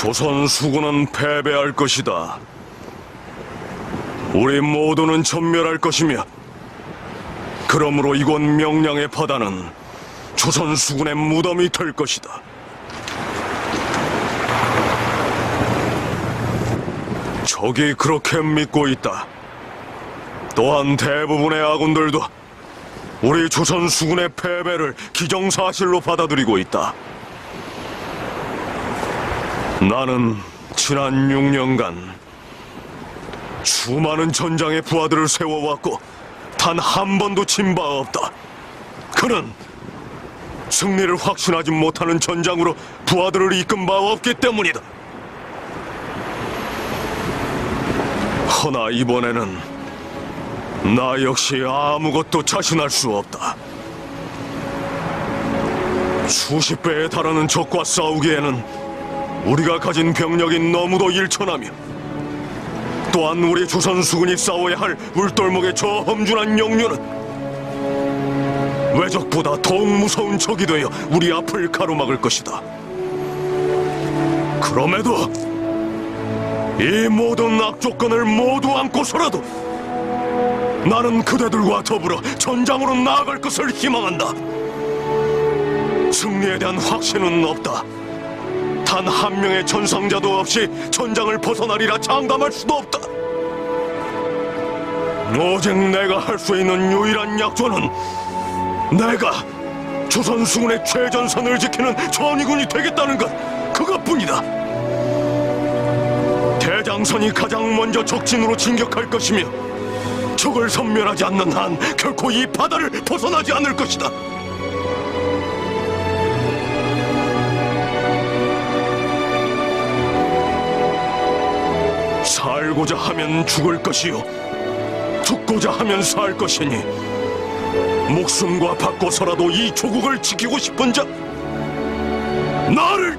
조선 수군은 패배할 것이다. 우리 모두는 전멸할 것이며, 그러므로 이곳 명량의 바다는 조선 수군의 무덤이 될 것이다. 적이 그렇게 믿고 있다. 또한 대부분의 아군들도 우리 조선 수군의 패배를 기정사실로 받아들이고 있다. 나는 지난 6년간 수많은 전장의 부하들을 세워왔고 단 한 번도 친바 없다. 그는 승리를 확신하지 못하는 전장으로 부하들을 이끈 바 없기 때문이다. 허나 이번에는 나 역시 아무것도 자신할 수 없다. 수십 배에 달하는 적과 싸우기에는 우리가 가진 병력이 너무도 일천하며 또한 우리 조선 수군이 싸워야 할 울돌목의 저 험준한 영류는 외적보다 더욱 무서운 적이 되어 우리 앞을 가로막을 것이다. 그럼에도 이 모든 악조건을 모두 안고서라도 나는 그대들과 더불어 전장으로 나아갈 것을 희망한다. 승리에 대한 확신은 없다. 단 한 명의 전상자도 없이 전장을 벗어나리라 장담할 수도 없다. 오직 내가 할 수 있는 유일한 약조는 내가 조선 수군의 최전선을 지키는 전위군이 되겠다는 것 그것뿐이다. 대장선이 가장 먼저 적진으로 진격할 것이며 적을 섬멸하지 않는 한 결코 이 바다를 벗어나지 않을 것이다. 살고자 하면 죽을 것이요 죽고자 하면 살 것이니 목숨과 바꿔서라도 이 조국을 지키고 싶은 자 나를